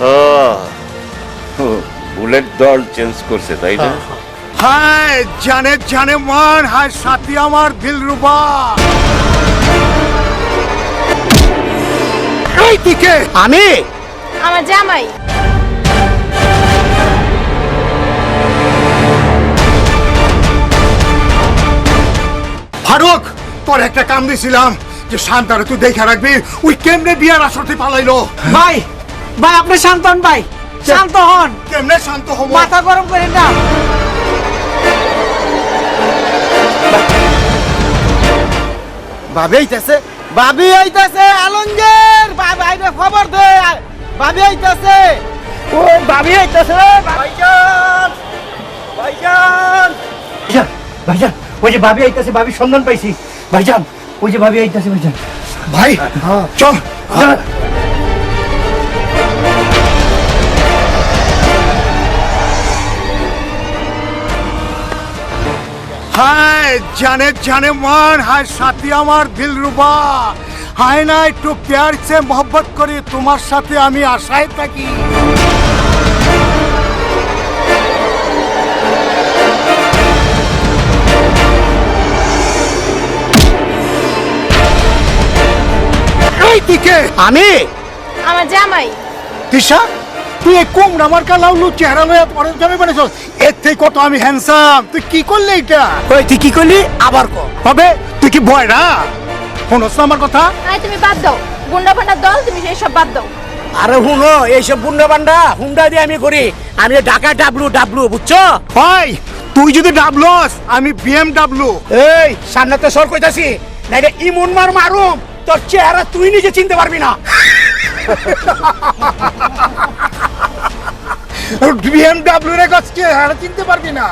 ও bullet দল change করছে তাই না? হায় জানে জানে মান হায় সাথী আমার দিলরুবা। এই দিকে। আমি? আমার জামাই। ফারুক তোর একটা কাম দিছিলাম যে শান্তারে তুই দেখে রাখবি ওই কেমনে বিয়ার আসরতে পালাইলো? ভাই ভাই আপনি শান্ত হন ভাই। শান্ত হন। কেমনে শান্ত হব? মাথা গরম করেন না। ভাবি আইতাছে ভাবি আইতাছে আলমগীর। ভাবি আইবে খবর দে। ভাবি আইতাছে। ও ভাবি আইতাছে ভাইজান ভাইজান। ভাইজান ভাইজান ওই যে ভাবি আইতাছে ভাবি সন্ধান পাইছি। ভাইজান ওই যে ভাবি আইতাছে ভাইজান। ভাই চল। হায় জানে জানে মান হায় সাথী আমার দিলরুবা। হায় না একটু প্যার সে মোহব্বত করে তোমার সাথে আমি আশায় থাকি। আমি? আমার জামাই। দিশা তুই এই কুমড়া মার্কা লাউলু চেহারা লয়ে পরে যাবে বানাইছ এর থেকে কত আমি হ্যান্ডসাম তুই কি করলি এটা? ওই তুই কি করলি? আবার ক হবে? তুই কি ভয় না? শোনস না আমার কথা। আয় তুমি বাদ দাও। গুন্ডা ফান্ডার দল তুমি সেই সব বাদ দাও। আরে হুনো এইসব বুন্ডা বান্ডা হুন্ডা দিয়ে আমি করি। আমি ঢাকা ডাবলু ডাবলু বুঝছ? ভাই তুই যদি ডাবলস আমি বিএমডাব্লিউ এই সামনে তো সর কইতাছি নাইলে ইমন মার মারুম। তোর চেহারা তুই নিজে চিনতে পারবি না। বিএমডাব্লিউ আর চিনতে পারবি না।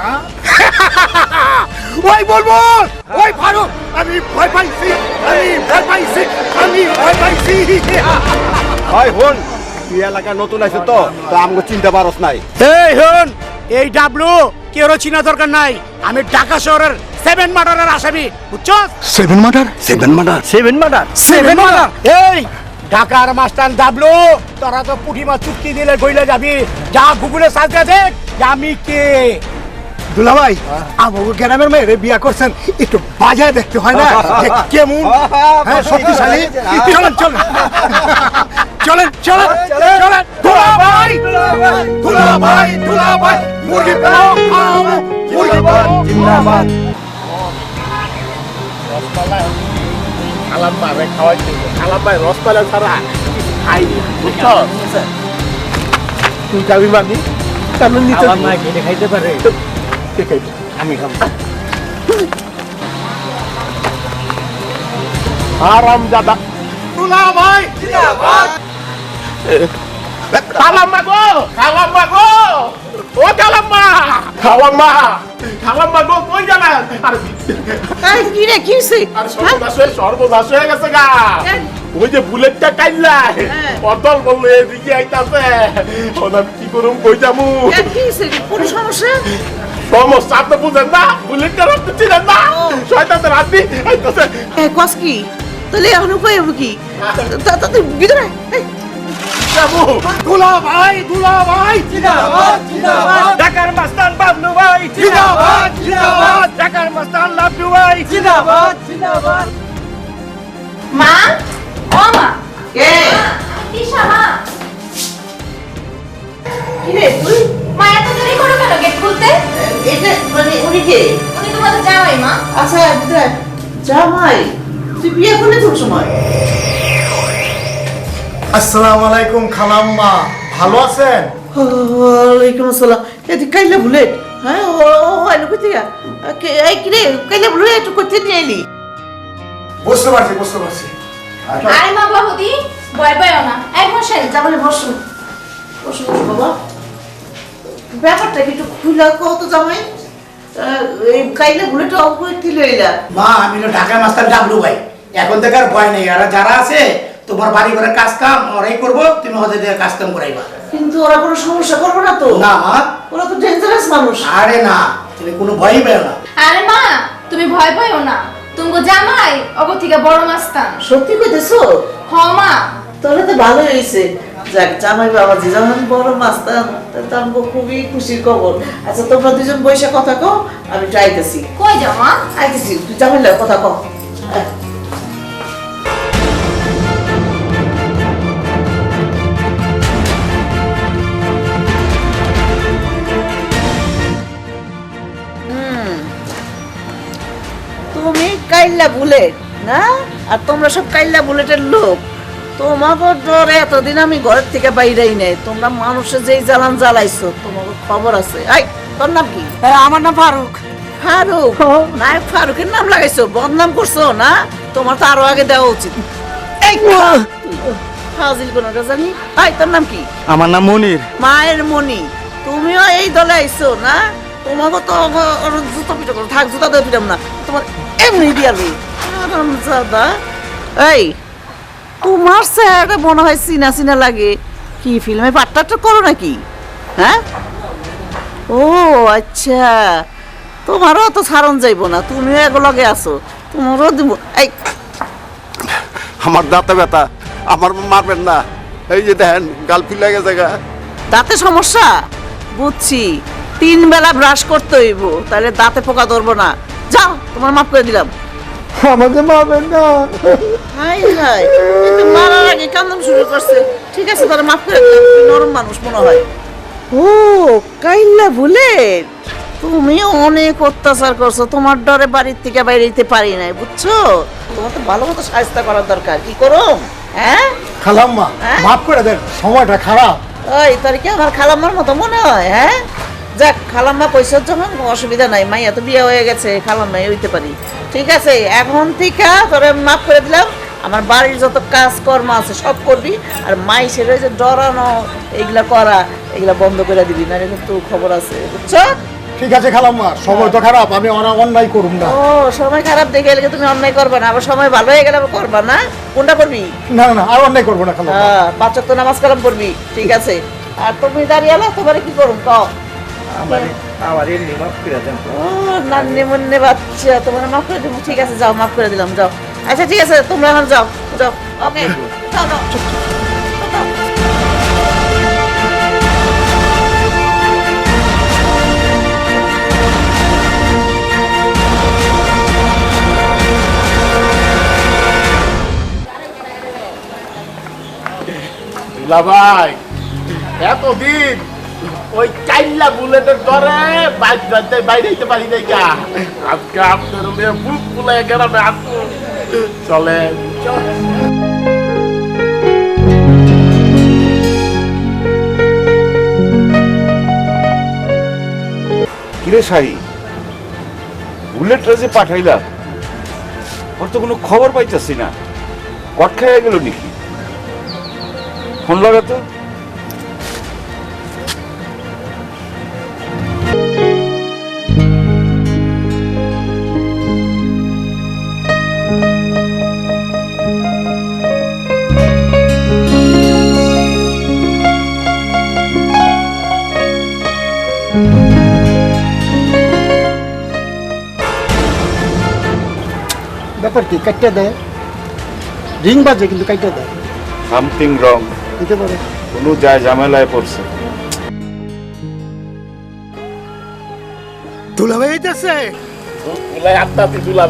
ওই বলব ওই ফারুক আমি ভয় পাইছি আমি ভয় পাইছি আমি ভয় পাইছি। হয় হন তুই এলাকা নতুন আছে তো তো আমাকে চিনতে পারস নাই। এই হন এই ডাবলু কেউ চিনা দরকার নাই। আমি ঢাকা শহরের সেভেন মার্ডারের আসামি বুঝছ seven murder seven murder seven murder seven murder এই ঢাকার মাস্টার ডাবলু তোরা তো পুঁটি মাছ চুক্তি দিলে গইলে যাবি। যা গুগলে সার্চ দেখ আমি কে? দুলা ভাই আমাকে গ্রামের মেয়েরে বিয়া করছেন একটু বাজায় দেখতে হয় না? কেমন? হ্যাঁ শক্তিশালী। চলেন চলেন। চলেন চলেন চলেন দুলা ভাই দুলা ভাই দুলা ভাই মুরগি খাও। মুরগি পোলাও জিন্দাবাদ। খালাম পাবে খাওয়াই খালাম পাই রসমালাই ছাড়া খাইনি বুঝছ তুই যাবি মানি তেমন নিতে খাইতে পারে। আমি খাব। আরাম দাদা দুলা ভাই! খালাম্মা গো! খালাম্মা গো! ও খালাম্মা খালাম্মা খালাম্মা গো কই গেলেন আরে এই কি রে কি হইছে? আরে সর্বনাশ হয়ে সর্বনাশ হয়ে গেছে গা। ওই যে বুলেটটা কাইলাই অদল বলল এদিকে আইতাছে। ওটা কি করুম কই যামু কি হইছে? কোন সমস্যা সমস্যা আপনি বুঝেন না বুলেটটা রক্ত ছিলেন না। শয়তানের হাতি আইতাছে। এ কস কি? তাহলে এখন উপায় হবে কি? তা তা তুই ভিতরে এই, যাব। দুলা ভাই দুলা ভাই জিন্দাবাদ জিন্দাবাদ। ঢাকার মাস্তান বাবলু ভাই। জিন্দাবাদ জিন্দাবাদ। ঢাকার মাস্তান ভাই। জিন্দাবাদ জিন্দাবাদ। মা? ও মা। কে? তিশা মা। কি তুই? মা এত দেরি করো কেন গেট খুলতে? এটা মানে উনি কে? উনি তোমাদের জামাই মা। আচ্ছা জামাই। তুই বিয়ে করলে তোর সময়? আসসালামু আলাইকুম খালাম্মা ভালো আছেন? ওয়ালাইকুম আসসালাম। এদি কাইলা বুলেট হ্যাঁ ও কে- এই কি রে কাইলা বুলেট একটু করতে নিয়ে এলি বুঝতে পারছি বুঝতে পারছি। আরে মা বাহুদি ভয় পাইও না। এক বসেন বাবা। ব্যাপারটা কি একটু খুলা কত জামাই। আহ, এই কাইলা বুলেট অপরিতি লইলা। মা আমি ঢাকা মাস্টার ডাবলু ভাই। এখন থেকে আর ভয় নেই। আর যারা আছে তোমার বাড়ি ঘরের কাজ কাম ওরাই করব তুমি ওদের দিয়ে কাজ কাম করাইবা। কিন্তু ওরা কোনো সমস্যা করবে না তো? না। মা ওরা তো ডেঞ্জারাস মানুষ। আরে না তুমি কোনো ভয়ই পেও না। আরে মা তুমি ভয় পাইও না। তুমি জামাই অগো থেকে বড় মাস্তান। সত্যি কইতেছো? হ মা। তাহলে তো ভালো হয়েছে যাক জামাই বাবাজি যখন বড় মাস্তান তো আমাকে খুবই খুশির খবর। আচ্ছা তোমরা দুজন বসে কথা কও আমি আইতেছি। কই যাও মা? আইতেছি তুই জামাই লাগে কথা কও। কাইল্লা বুলেট না? আর তোমরা সব কাইল্লা বুলেটের লোক। তোমাকে ডরে এতদিন আমি ঘরের থেকে বাইরেই নেই। তোমরা মানুষের যেই জ্বালান জ্বালাইছো তোমাকে খবর আছে। আই তোর নাম কি? আমার নাম ফারুক। ফারুক? নায়ক ফারুকের নাম লাগাইছো? বদনাম করছ না? তোমার তো আরও আগে দেওয়া উচিত। এই ফাজিল কোন জানি? আই তোর নাম কি? আমার নাম মনির। মায়ের মনি তুমিও এই দলে আইছো না? তোমাকে তো জুতো পিটা করো। থাক জুতা দিয়ে পিটাম না। তোমার এমনি দিয়ালি দাদা এই তোমার মনে হয় চিনা চিনা লাগে। কি ফিল্মে পাট্টাটা করো নাকি? হ্যাঁ? ও আচ্ছা। তোমারও তো ছাড়ন যাইব না তুমিও এগুলোকে আছো। তোমারও দিব। এই। আমার দাঁতে ব্যথা আমার মারবেন না। এই যে দেখেন গাল ফিলে গেছে গা। দাঁতে সমস্যা? বুঝছি। তিন বেলা ব্রাশ করতে হইব তাহলে দাঁতে পোকা ধরবো না। যাও তোমার মাফ করে দিলাম। আমাকে মারবেন না। হাই হাই কিন্তু মারার আগে কান্দন শুরু করছে। ঠিক আছে তাহলে মাফ করে দিলাম তুই নরম মানুষ মনে হয়। ও কাইল্লা বুলেট তুমি অনেক অত্যাচার করছ তোমার ডরে বাড়ির থেকে বাইরে যেতে পারি নাই বুঝছ? তোমার তো ভালো মতো সাহায্য করার দরকার কি করো হ্যাঁ? খালাম্মা হ্যাঁ? মাফ করে দেন সময়টা খারাপ। ওই তোর কি আমার খালাম্মার মতো মনে হয় হ্যাঁ? যাক খালাম্মা পয়সার যখন অসুবিধা নাই। মাইয়া তো বিয়ে হয়ে গেছে খালাম্মাই হইতে পারি। ঠিক আছে এখন থেকে তোরে মাফ করে দিলাম। আমার বাড়ির যত কাজকর্ম আছে সব করবি। আর মাই সেটা যে ডরানো এইগুলা করা এগুলা বন্ধ করে দিবি। না কিন্তু খবর আছে বুঝছ? ঠিক আছে খালাম্মা সময় তো খারাপ। আমি অন্যায় করুম না। ও সময় খারাপ দেখে এলে তুমি অন্যায় করবা না। আবার সময় ভালো হয়ে গেলে আবার করবা না? কোনটা করবি? না না, আর অন্যায় করব না খালাম্মা। হ্যাঁ পাঁচ ওয়াক্ত নামাজ কালাম করবি ঠিক আছে। আর তুমি দাঁড়িয়ে আলো তোমার কি করুন কও? নান্নে মুন্নে বাচ্চা তোমার মাফ করে দেবো। ঠিক আছে যাও মাফ করে দিলাম যাও। আচ্ছা ঠিক আছে তোমরা এখন যাও যাও। ওকে যাও যাও। যাও। এতদিন ওই কাইল্লা বুলেটের ডরে বাইক বাইরে যেতে পারি নাই আজকে আপনার মেয়ে বুক ফুলে গেলামে আসব চলে কিরে সাই বুলেটটা যে পাঠাইলা, ওর তো কোনো খবর পাইতেছি না। কট খাইয়া গেল নাকি? ফোন লাগা ব্যাপার কি কাটতে দেয় রিং বাজে কিন্তু কাটতে দেয় সামথিং রং দিতে পারে কোনো যায় ঝামেলায় পড়ছে দুলাভাই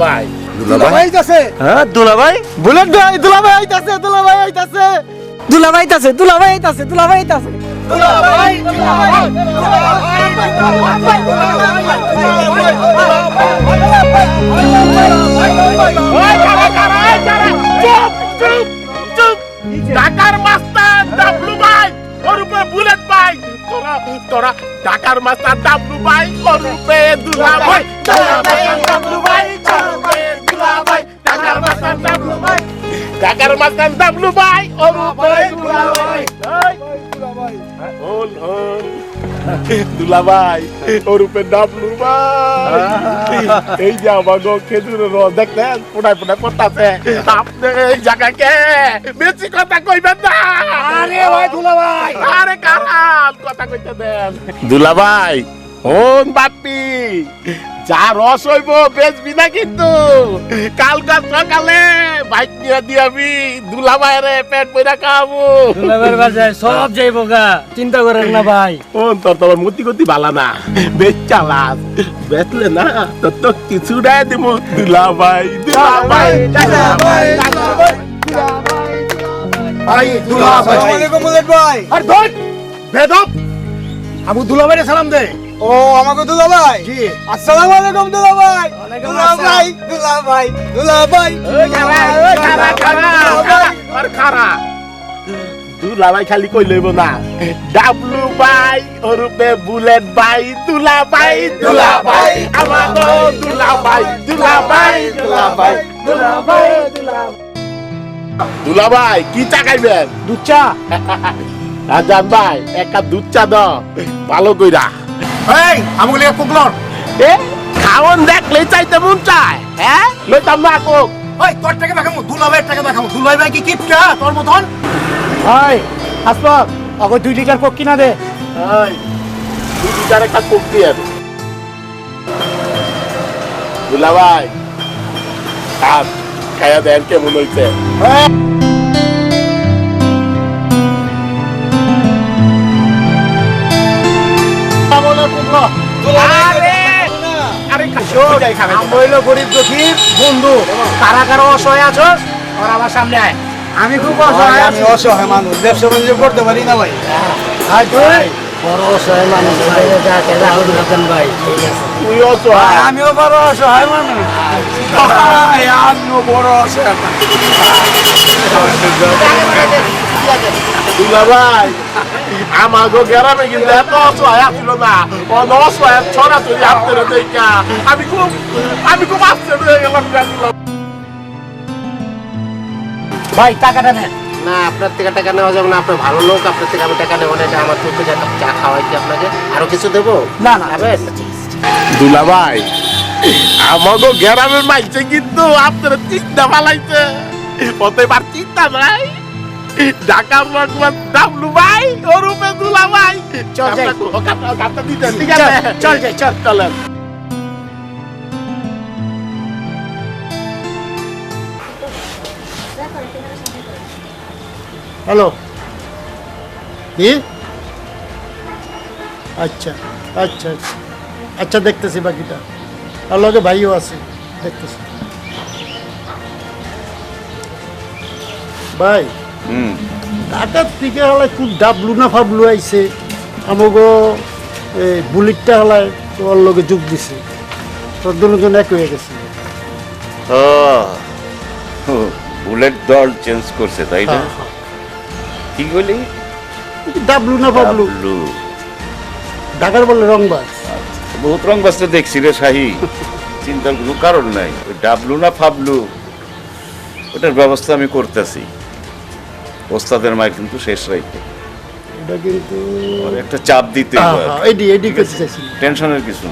ভাই দুলাভাই যাচ্ছে হ্যাঁ দুলাভাই বুলেট ভাই দুলাভাই আইতাছে দুলাভাই আইতাছে দুলাভাই আইতাছে দুলাভাই আইতাছে দুলাভাই আইতাছে চুপ ঢাকার মাস্টার ডাবলু ভাই উপরে দুলা ভাই ডাবলু ভাই উপরে দুলা ভাই ঢাকার মাস্টার ডাবলু ভাই ঢাকার মাস্টার ডাবলু ভাই উপরে দুলা ভাই হল দুলা ভাই ওর উপরে ডাবলু ভাই এই যে আমার গো খেজুরের রস দেখলেন? পোড়ায় পোড়ায় পড়তাছে। আপনি এই জায়গাকে বেশি কথা কইবেন না। আরে ভাই দুলা ভাই আরে কারাল কথা কইতে দেন। দুলা ভাই হন বাপি যা রস হইব বেচবি না কিন্তু। কালকা সকালে বাইক নিয়ে দিয়াবি দুলা বাইরে পেট পয়রা খাব দুলাবের সব যাইব গা চিন্তা করেন না ভাই। হন তোর তোমার মতি গতি ভালো না বেচ চালাস। বেচলে না তোর তো কিছু নাই দিব। দুলা ভাই দুলা ভাই দুলা ভাই দুলা ভাই। ভাই দুলা ভাই আলাইকুম বুলেট ভাই। আর ধর বেদব আবু দুলাভাইরে সালাম দে। ও আমাকে দুলা ভাই জি। আসসালামু আলাইকুম দুলা ভাই দুলা ভাই দুলা ভাই দুলা ভাই দুলা খালি কই লইব না ডাবলু ভাই ওরূপে বুলেট ভাই দুলা ভাই দুলা ভাই আমার দুলা ভাই দুলা ভাই দুলা ভাই দুলা ভাই দুলা ভাই কি চা খাইবেন? দুধ চা। রাজান ভাই এক কাপ দুধ চা দাও। ভালো কইরা। এই আমগুলি কুকলর এ খাওন দেখলে চাইতে মন চায় হ্যাঁ? লইতাম না কোক ওই তোর টাকা দেখামু দুলাভাইয়ের টাকা দেখামু। দুলাই ভাই কি কিপটা তোর মতন? ভাই হাসপাত আগে দুই লিটার কোক কিনা দে। এই দুই লিটার একটা কোক দিয়ে দে। দুলা ভাই খাইয়া দেন কেমন হইছে? আরে বন্ধু কারা কারা অসহায় আছস আর আমার সামনে আয় আমি খুব অসহায় আমি অসহায় মানুষ ব্যবসা বাণিজ্য করতে পারি না ভাই আয় তুই বড় অসহায় মানুষ ভাই যাকে রাহুল হাসান ভাই তুই অসহায় আমিও বড় অসহায় মানুষ আমিও বড় অসহায় দুলা ভাই। আমাগো গ্রামে কিন্তু এত অসহায় আসছিল না। অন অসহায় ছড়া চড়ি আপনার দেখা। আমি খুব আমি খুব আশ্চর্য হয়ে গেলাম ভাই টাকাটা নেন। না আপনার থেকে টাকা নেওয়া যাবে না। আপনার ভালো লোক আপনার থেকে আমি টাকা নেব না। এটা আমার চোখে যা চা খাওয়াইছি আপনাকে? আরও কিছু দেবো? না না। খাবেন দুলা ভাই আমাগো গ্রামের মাইছে কিন্তু আপনার চিন্তা ফালাইছে। অতএবার চিন্তা নাই। ঢাকার রকমান ডাবলু ভাই ওরূপে দুলা ভাই। চল যাই। কাপটা দিতেন ঠিক আছে। চল যাই, চল। চলেন হ্যালো। কি? আচ্ছা আচ্ছা আচ্ছা। আচ্ছা দেখতেছি বাকিটা। আর লগে ভাইও আছে দেখতেছি। ভাই। ঢাকার থেকে হলে খুব ডাবলু না ফাবলু আইছে এই বুলেটটা হলায় তোর লগে যোগ দিছে। তোর দুজন এক হয়ে গেছে। বুলেট দল চেঞ্জ করছে তাই না? হ্যাঁ, হ্যাঁ। কি বলি? ডাবলু না ফাবলু ঢাকার বলে রংবাজ বহুত রং বাসটা দেখছি রে শাহি। চিন্তার কোনো কারণ নাই। ওই ডাবলু না ফাবলু ওটার ব্যবস্থা আমি করতেছি। ওস্তাদের মায়ের কিন্তু শেষ এটা কিন্তু একটা চাপ দিতে হ্যাঁ, হ্যাঁ, টেনশনের কিছু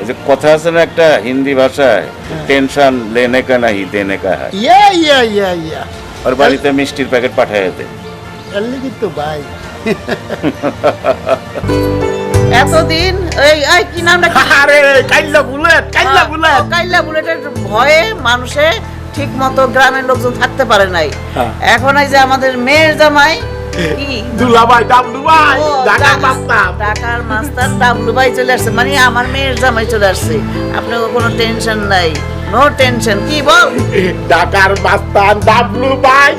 ওই যে কথা আছে না একটা হিন্দি ভাষায় টেনশন লেনে কা নাহি দেনে কা হয়। ইয়া ইয়া ইয়া ইয়া। আর বাড়িতে মিষ্টির প্যাকেট পাঠায় দে। এর লিগে তো ভাই। এতদিন এই এই কি নাম রাখি আরে কাইল্লা বুলেট কাইল্লা বুলেট। কাইল্লা বুলেটের ভয়ে মানুষে ঠিক মতো গ্রামের লোকজন থাকতে পারে নাই। এখন এই যে আমাদের মেয়ের জামাই কি? দুলা ভাই ডাবলু ভাই ও, ঢাকার মাস্টার ঢাকার মাস্টার ডাবলু চলে আসছে। মানে আমার মেয়ের জামাই চলে আসছে। আপনার কোনো টেনশন নাই। No tension. কি বল? ঢাকার মাস্তান ডাবলু ভাই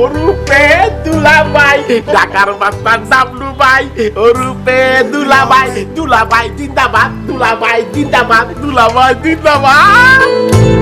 ওরূপে দুলা ভাই ঢাকার মাস্তান ডাবলু ভাই ওরূপে দুলা ভাই দুলা ভাই জিন্দাবাদ দুলা ভাই জিন্দাবাদ দুলা ভাই জিন্দাবাদ।